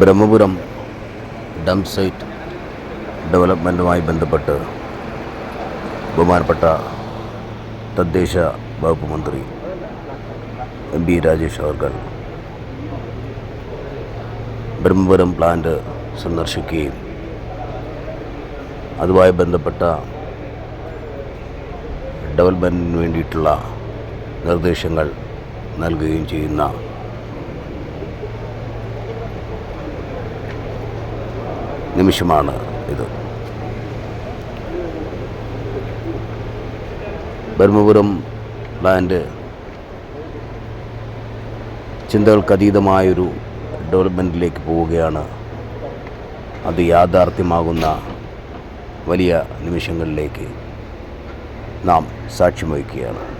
Brahmapuram Dum site ഡെവലപ്മെന്റുമായി ബന്ധപ്പെട്ട് ബഹുമാനപ്പെട്ട തദ്ദേശ വകുപ്പ് മന്ത്രി എം ബി രാജേഷ് അവർകൾ ബ്രഹ്മപുരം പ്ലാന്റ് സന്ദർശിക്കുകയും അതുമായി ബന്ധപ്പെട്ട ഡെവലപ്മെന്റിന് വേണ്ടിയിട്ടുള്ള നിർദ്ദേശങ്ങൾ നൽകുകയും ചെയ്യുന്ന നിമിഷമാണ് ഇത്. ബ്രഹ്മപുരം പ്ലാന്റ് ചിന്തകൾക്കതീതമായൊരു ഡെവലപ്മെന്റിലേക്ക് പോവുകയാണ്. അത് യാഥാർത്ഥ്യമാകുന്ന വലിയ നിമിഷങ്ങളിലേക്ക് നാം സാക്ഷ്യം വഹിക്കുകയാണ്.